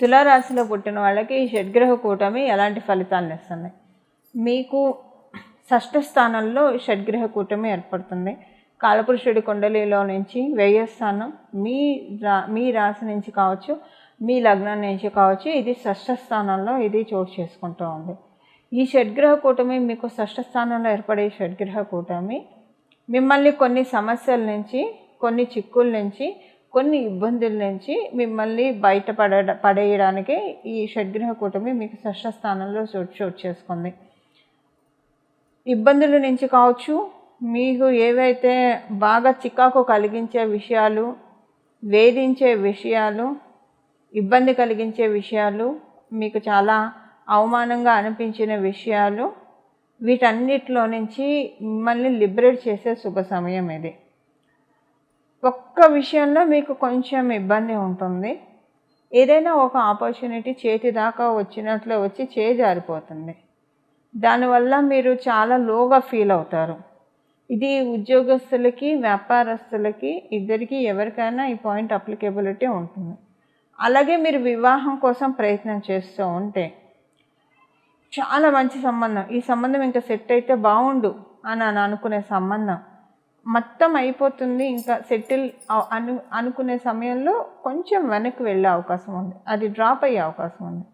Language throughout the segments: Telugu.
తులారాశిలో పుట్టిన వాళ్ళకి ఈ షడ్గ్రహ కూటమి ఎలాంటి ఫలితాలను ఇస్తుంది మీకు షష్ఠ స్థానంలో షడ్గ్రహ కూటమి ఏర్పడుతుంది. కాలపురుషుడి కుండలిలో నుంచి వ్యయ స్థానం మీ రా మీ రాశి నుంచి కావచ్చు మీ లగ్నం నుంచి కావచ్చు ఇది షష్ఠ స్థానంలో ఇది చోటు చేసుకుంటూ ఉంది. ఈ షడ్గ్రహ కూటమి మీకు షష్ఠ స్థానంలో ఏర్పడే షడ్గ్రహ కూటమి మిమ్మల్ని కొన్ని సమస్యల నుంచి కొన్ని చిక్కుల నుంచి కొన్ని ఇబ్బందుల నుంచి మిమ్మల్ని బయటపడ పడేయడానికి ఈ షడ్గ్రహ కూటమి మీకు షష్ట స్థానంలో చోటు చోటు చేసుకుంది. ఇబ్బందుల నుంచి కావచ్చు మీకు ఏవైతే బాగా చికాకు కలిగించే విషయాలు వేధించే విషయాలు ఇబ్బంది కలిగించే విషయాలు మీకు చాలా అవమానంగా అనిపించిన విషయాలు వీటన్నిటిలో నుంచి మిమ్మల్ని లిబరేట్ చేసే శుభ సమయం ఇది. ఒక్క విషయంలో మీకు కొంచెం ఇబ్బంది ఉంటుంది. ఏదైనా ఒక ఆపర్చునిటీ చేతి దాకా వచ్చినట్లు వచ్చి చేజారిపోతుంది. దానివల్ల మీరు చాలా లోగా ఫీల్ అవుతారు. ఇది ఉద్యోగస్తులకి వ్యాపారస్తులకి ఇద్దరికి ఎవరికైనా ఈ పాయింట్ అప్లికేబిలిటీ ఉంటుంది. అలాగే మీరు వివాహం కోసం ప్రయత్నం చేస్తూ ఉంటే చాలా మంచి సంబంధం. ఈ సంబంధం ఇంకా సెట్ అయితే బాగుండు అని అని అనుకునే సంబంధం. మొత్తం అయిపోతుంది ఇంకా సెటిల్ అను అనుకునే సమయంలో కొంచెం వెనక్కి వెళ్ళే అవకాశం ఉంది. అది డ్రాప్ అయ్యే అవకాశం ఉంది.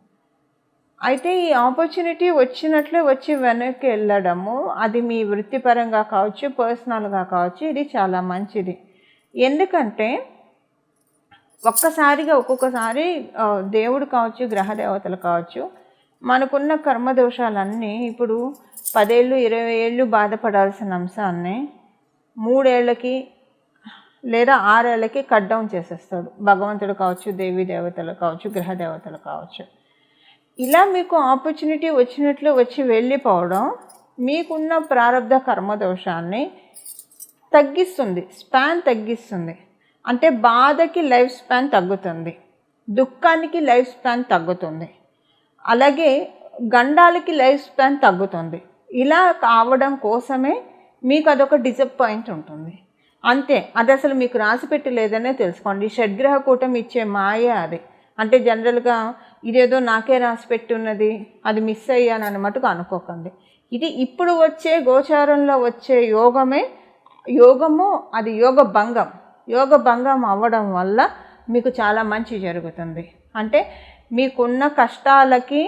అయితే ఈ ఆపర్చునిటీ వచ్చినట్లే వచ్చి వెనక్కి వెళ్ళడము అది మీ వృత్తిపరంగా కావచ్చు పర్సనల్గా కావచ్చు ఇది చాలా మంచిది. ఎందుకంటే ఒక్కసారిగా ఒక్కొక్కసారి దేవుడు కావచ్చు గ్రహ దేవతలు కావచ్చు మనకున్న కర్మదోషాలన్నీ ఇప్పుడు పదేళ్ళు ఇరవై ఏళ్ళు బాధపడాల్సిన అంశాన్ని మూడేళ్ళకి లేదా ఆరేళ్ళకి కట్ డౌన్ చేసేస్తాడు. భగవంతుడు కావచ్చు దేవీ దేవతలు కావచ్చు గ్రహ దేవతలు కావచ్చు. ఇలా మీకు ఆపర్చునిటీ వచ్చినట్లు వచ్చి వెళ్ళిపోవడం మీకున్న ప్రారంధ కర్మ దోషాన్ని తగ్గిస్తుంది స్పాన్ తగ్గిస్తుంది. అంటే బాధకి లైఫ్ స్పాన్ తగ్గుతుంది దుఃఖానికి లైఫ్ స్పాన్ తగ్గుతుంది. అలాగే గండాలకి లైఫ్ స్పాన్ తగ్గుతుంది. ఇలా కావడం కోసమే మీకు అదొక డిసప్పాయింట్ ఉంటుంది. అంతే అది అసలు మీకు రాసి పెట్టలేదనే తెలుసుకోండి. షడ్గ్రహ కూటమి ఇచ్చే మాయ అది. అంటే జనరల్గా ఇదేదో నాకే రాసి పెట్టున్నది అది మిస్ అయ్యాను అని మటుకు అనుకోకండి. ఇది ఇప్పుడు వచ్చే గోచారంలో వచ్చే యోగమే యోగము అది యోగ భంగం. యోగ భంగం అవ్వడం వల్ల మీకు చాలా మంచి జరుగుతుంది. అంటే మీకున్న కష్టాలకి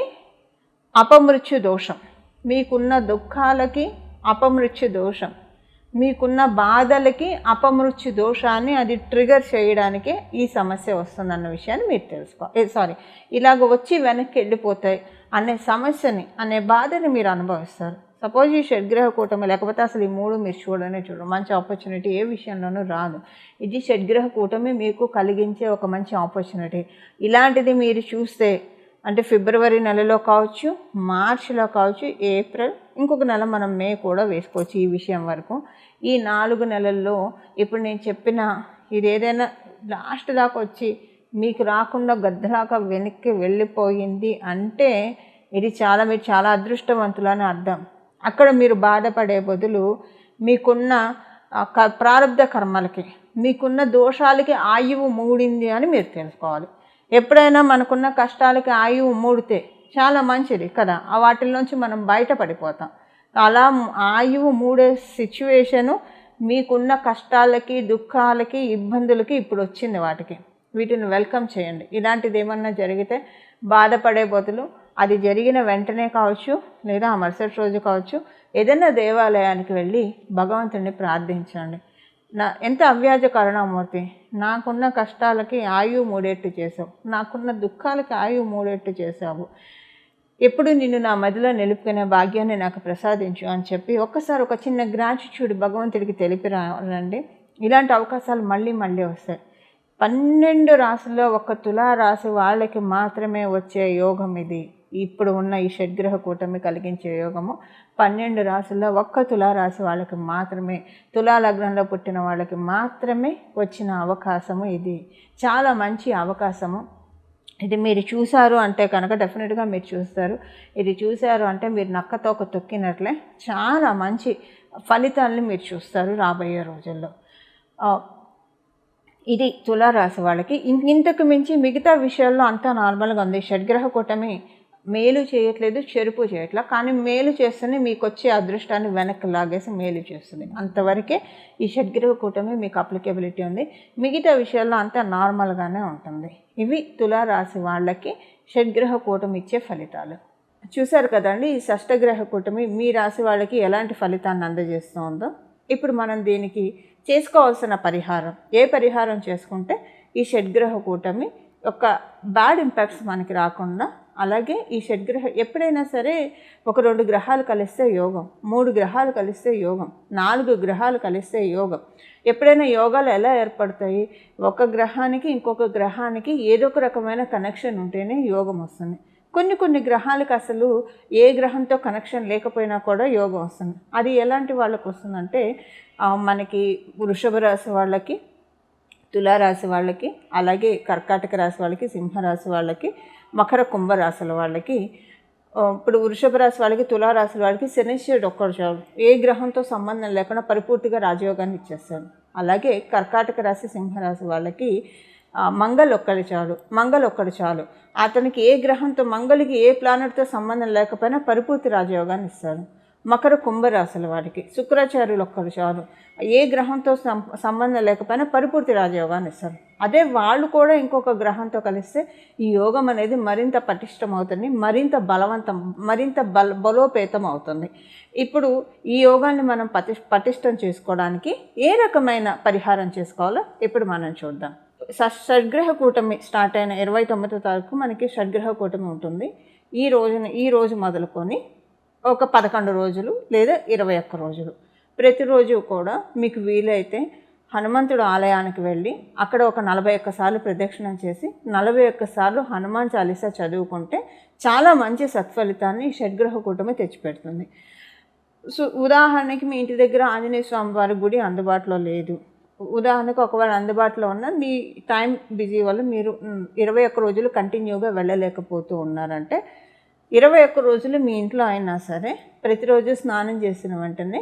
అపమృత్యు దోషం మీకున్న దుఃఖాలకి అపమృత్యు దోషం. మీకున్న బాధలకి అపమృత్యు దోషాన్ని అది ట్రిగర్ చేయడానికి ఈ సమస్య వస్తుందన్న విషయాన్ని మీరు తెలుసుకో సారీ ఇలాగ వచ్చి వెనక్కి వెళ్ళిపోతాయి అనే సమస్యని అనే బాధని మీరు అనుభవిస్తారు. సపోజ్ ఈ షడ్గ్రహ కూటమి లేకపోతే అసలు ఈ మూడు మీరు చూడనే చూడరు మంచి ఆపర్చునిటీ ఏ విషయంలోనూ రాదు. ఇది షడ్గ్రహ కూటమి మీకు కలిగించే ఒక మంచి ఆపర్చునిటీ ఇలాంటిది మీరు చూస్తే అంటే ఫిబ్రవరి నెలలో కావచ్చు మార్చిలో కావచ్చు ఏప్రిల్ ఇంకొక నెల మనం మే కూడా వేసుకోవచ్చు ఈ విషయం వరకు. ఈ నాలుగు నెలల్లో ఇప్పుడు నేను చెప్పిన ఇది ఏదైనా లాస్ట్ దాకా వచ్చి మీకు రాకుండా గద్దలాగా వెనక్కి వెళ్ళిపోయింది అంటే ఇది చాలా మీరు చాలా అదృష్టవంతులని అర్థం. అక్కడ మీరు బాధపడే బదులు మీకున్న క ప్రారంధ కర్మలకి మీకున్న దోషాలకి ఆయువు మూడింది అని మీరు తెలుసుకోవాలి. ఎప్పుడైనా మనకున్న కష్టాలకి ఆయువు మూడితే చాలా మంచిది కదా. ఆ వాటిల్లోంచి మనం బయటపడిపోతాం. అలా ఆయువు మూడే సిచ్యువేషను మీకున్న కష్టాలకి దుఃఖాలకి ఇబ్బందులకి ఇప్పుడు వచ్చింది వాటికి. వీటిని వెల్కమ్ చేయండి. ఇలాంటిది ఏమన్నా జరిగితే బాధపడే బదులు అది జరిగిన వెంటనే కావచ్చు లేదా ఆ మరుసటి రోజు కావచ్చు ఏదైనా దేవాలయానికి వెళ్ళి భగవంతుడిని ప్రార్థించండి. నా ఎంత అవ్యాజ కరుణామూర్తి? నాకున్న కష్టాలకి ఆయువు మూడేట్టు చేసావు నాకున్న దుఃఖాలకి ఆయువు మూడేట్టు చేసావు ఎప్పుడు నిన్ను నా మదిలో నిలుపుకునే భాగ్యాన్ని నాకు ప్రసాదించు అని చెప్పి ఒక్కసారి ఒక చిన్న గ్రాటిట్యూడ్ భగవంతుడికి తెలిపి రండి ఇలాంటి అవకాశాలు మళ్ళీ మళ్ళీ వస్తాయి. పన్నెండు రాశుల్లో ఒక తులా రాశి వాళ్ళకి మాత్రమే వచ్చే యోగం ఇది. ఇప్పుడు ఉన్న ఈ షడ్గ్రహ కూటమి కలిగించే యోగము. పన్నెండు రాసుల్లో ఒక్క తులారాశి వాళ్ళకి మాత్రమే తులా లగ్నంలో పుట్టిన వాళ్ళకి మాత్రమే వచ్చిన అవకాశము ఇది. చాలా మంచి అవకాశము. ఇది మీరు చూసారు అంటే కనుక డెఫినెట్గా మీరు చూస్తారు. ఇది చూసారు అంటే మీరు నక్కతోక తొక్కినట్లే చాలా మంచి ఫలితాలను మీరు చూస్తారు రాబోయే రోజుల్లో. ఇది తులారాశి వాళ్ళకి. ఇంతకు మించి మిగతా విషయాల్లో అంతా నార్మల్గా ఉంది. షడ్గ్రహ కూటమి మేలు చేయట్లేదు చెరుపు చేయట్లేదు కానీ మేలు చేస్తేనే మీకు వచ్చే అదృష్టాన్ని వెనక్కి లాగేసి మేలు చేస్తుంది. అంతవరకే ఈ షడ్గ్రహ కూటమి మీకు అప్లికేబిలిటీ ఉంది. మిగతా విషయాల్లో అంతా నార్మల్గానే ఉంటుంది. ఇవి తులారాశి వాళ్ళకి షడ్గ్రహ కూటమి ఇచ్చే ఫలితాలు. చూశారు కదండి ఈ షష్టగ్రహ కూటమి మీ రాశి వాళ్ళకి ఎలాంటి ఫలితాన్ని అందజేస్తుందో. ఇప్పుడు మనం దీనికి చేసుకోవాల్సిన పరిహారం ఏ పరిహారం చేసుకుంటే ఈ షడ్గ్రహ కూటమి యొక్క బ్యాడ్ ఇంపాక్ట్స్ మనకి రాకుండా అలాగే ఈ షడ్గ్రహ ఎప్పుడైనా సరే ఒక రెండు గ్రహాలు కలిస్తే యోగం మూడు గ్రహాలు కలిస్తే యోగం నాలుగు గ్రహాలు కలిస్తే యోగం. ఎప్పుడైనా యోగాలు ఎలా ఏర్పడతాయి? ఒక గ్రహానికి ఇంకొక గ్రహానికి ఏదో ఒక రకమైన కనెక్షన్ ఉంటేనే యోగం వస్తుంది. కొన్ని కొన్ని గ్రహాలకు అసలు ఏ గ్రహంతో కనెక్షన్ లేకపోయినా కూడా యోగం వస్తుంది. అది ఎలాంటి వాళ్ళకి వస్తుందంటే మనకి వృషభ రాశి వాళ్ళకి తులారాశి వాళ్ళకి అలాగే కర్కాటక రాశి వాళ్ళకి సింహరాశి వాళ్ళకి మకర కుంభ రాశుల వాళ్ళకి ఇప్పుడు వృషభ రాశి వాళ్ళకి తులారాశుల వాళ్ళకి శనిశ్వరుడు ఒక్కడు చాలు. ఏ గ్రహంతో సంబంధం లేకుండా పరిపూర్తిగా రాజయోగాన్ని ఇచ్చేస్తాడు. అలాగే కర్కాటక రాశి సింహరాశి వాళ్ళకి మంగళ ఒక్కడి చాలు. మంగళ ఒక్కడు చాలు. అతనికి ఏ గ్రహంతో మంగళికి ఏ ప్లానెట్తో సంబంధం లేకపోయినా పరిపూర్తి రాజయోగాన్ని ఇస్తాడు. మకర కుంభరాశుల వారికి. శుక్రాచార్యులు ఒక్కరు చాలు. ఏ గ్రహంతో సంబంధం లేకపోయినా పరిపూర్తి రాజయోగాన్ని ఇస్తారు. అదే వాళ్ళు కూడా ఇంకొక గ్రహంతో కలిస్తే ఈ యోగం అనేది మరింత పటిష్టం అవుతుంది మరింత బలవంతం మరింత బల బలోపేతం అవుతుంది. ఇప్పుడు ఈ యోగాన్ని మనం పటి పటిష్టం చేసుకోవడానికి ఏ రకమైన పరిహారం చేసుకోవాలో ఇప్పుడు మనం చూద్దాం. స షడ్గ్రహ కూటమి స్టార్ట్ అయిన ఇరవై తొమ్మిదో తారీఖు మనకి షడ్గ్రహ కూటమి ఉంటుంది. ఈ రోజున ఈ రోజు మొదలుకొని ఒక పదకొండు రోజులు లేదా ఇరవై ఒక్క రోజులు. ప్రతిరోజు కూడా మీకు వీలైతే హనుమంతుడు ఆలయానికి వెళ్ళి అక్కడ ఒక నలభై ఒక్క సార్లు ప్రదక్షిణం చేసి నలభై ఒక్క సార్లు హనుమాన్ చాలీసా చదువుకుంటే చాలా మంచి సత్ఫలితాన్ని షడ్గ్రహ కూటమి తెచ్చిపెడుతుంది. సో ఉదాహరణకి మీ ఇంటి దగ్గర ఆంజనేయ స్వామి వారి గుడి అందుబాటులో లేదు. ఉదాహరణకు ఒకవేళ అందుబాటులో ఉన్న మీ టైం బిజీ వల్ల మీరు ఇరవై ఒక్క రోజులు కంటిన్యూగా వెళ్ళలేకపోతూ ఉన్నారంటే ఇరవై ఒక్క రోజులు మీ ఇంట్లో అయినా సరే ప్రతిరోజు స్నానం చేసిన వెంటనే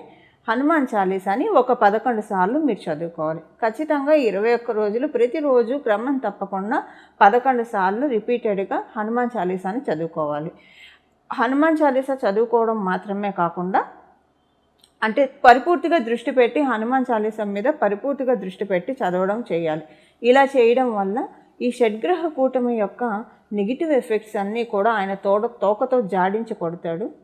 హనుమాన్ చాలీసాని ఒక పదకొండు సార్లు మీరు చదువుకోవాలి. ఖచ్చితంగా ఇరవై ఒక్క రోజులు ప్రతిరోజు క్రమం తప్పకుండా పదకొండు సార్లు రిపీటెడ్గా హనుమాన్ చాలీసాని చదువుకోవాలి. హనుమాన్ చాలీసా చదువుకోవడం మాత్రమే కాకుండా అంటే పరిపూర్తిగా దృష్టి పెట్టి హనుమాన్ చాలీసం మీద పరిపూర్తిగా దృష్టి పెట్టి చదవడం చేయాలి. ఇలా చేయడం వల్ల ఈ షడ్గ్రహ కూటమి యొక్క నెగిటివ్ ఎఫెక్ట్స్ అన్నీ కూడా ఆయన తోడ తోకతో జాడించి కొడతాడు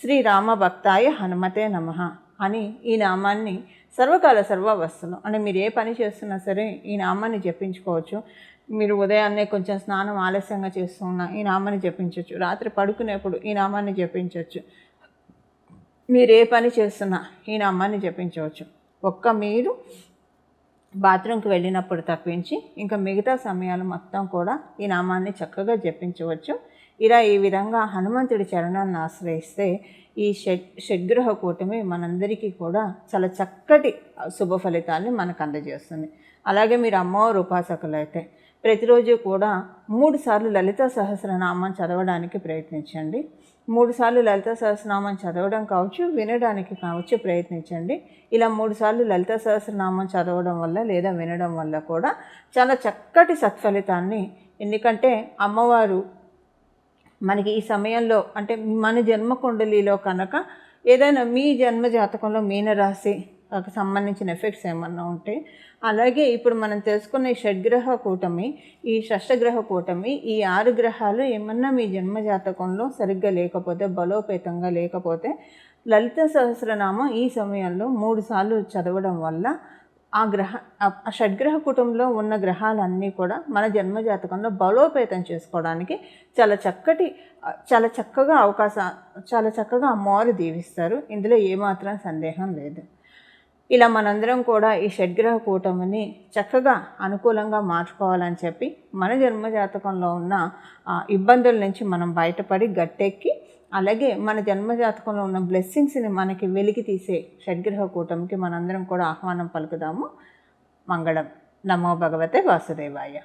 శ్రీరామభక్తాయ హనుమతే నమ అని ఈ నామాన్ని సర్వకాల సర్వవస్థలు అంటే మీరు ఏ పని చేస్తున్నా సరే ఈ నామాన్ని జపించుకోవచ్చు. మీరు ఉదయాన్నే కొంచెం స్నానం ఆలస్యంగా చేస్తున్నా ఈ నామాన్ని జపించవచ్చు రాత్రి పడుకునేప్పుడు ఈ నామాన్ని జపించవచ్చు మీరు ఏ పని చేస్తున్నా ఈ నామాన్ని జపించవచ్చు. ఒక్క మీరు బాత్రూమ్కి వెళ్ళినప్పుడు తప్పించి ఇంకా మిగతా సమయాలు మొత్తం కూడా ఈ నామాన్ని చక్కగా జపించవచ్చు. ఇలా ఈ విధంగా హనుమంతుడి చరణాన్ని ఆశ్రయిస్తే ఈ షడ్ షడ్గ్రహ కూటమి మనందరికీ కూడా చాలా చక్కటి శుభ ఫలితాన్ని మనకు అందజేస్తుంది. అలాగే మీరు అమ్మవారు ఉపాసకులు అయితే ప్రతిరోజు కూడా మూడు సార్లు లలిత సహస్రనామం చదవడానికి ప్రయత్నించండి. మూడు సార్లు లలిత సహస్రనామం చదవడం కావచ్చు వినడానికి కావచ్చు ప్రయత్నించండి. ఇలా మూడు సార్లు లలిత సహస్రనామం చదవడం వల్ల లేదా వినడం వల్ల కూడా చాలా చక్కటి సత్ఫలితాన్ని ఎందుకంటే అమ్మవారు మనకి ఈ సమయంలో అంటే మన జన్మ కుండలిలో కనుక ఏదైనా మీ జన్మ జాతకంలో మీనరాశి సంబంధించిన ఎఫెక్ట్స్ ఏమన్నా ఉంటే అలాగే ఇప్పుడు మనం తెలుసుకున్న ఈ షడ్గ్రహ కూటమి ఈ షష్టగ్రహ కూటమి ఈ ఆరు గ్రహాలు ఏమన్నా మీ జన్మ జాతకంలో సరిగ్గా లేకపోతే బలోపేతంగా లేకపోతే లలిత సహస్రనామం ఈ సమయంలో మూడు సార్లు చదవడం వల్ల ఆ గ్రహ ఆ షడ్గ్రహ కుటుంబంలో ఉన్న గ్రహాలన్నీ కూడా మన జన్మ జాతకంలో బలోపేతం చేసుకోవడానికి చాలా చక్కటి చాలా చక్కగా అవకాశం చాలా చక్కగా అమ్మవారు దీవిస్తారు. ఇందులో ఏమాత్రం సందేహం లేదు. ఇలా మనందరం కూడా ఈ షడ్గ్రహ కూటమిని చక్కగా అనుకూలంగా మార్చుకోవాలని చెప్పి మన జన్మ జాతకంలో ఉన్న ఆ, ఇబ్బందుల నుంచి మనం బయటపడి గట్టెక్కి అలాగే మన జన్మ జాతకంలో ఉన్న బ్లెస్సింగ్స్ని మనకి వెలికి తీసే షడ్గ్రహ కూటమికి మనందరం కూడా ఆహ్వానం పలుకుదాము. మంగళం. నమో భగవతే వాసుదేవాయ.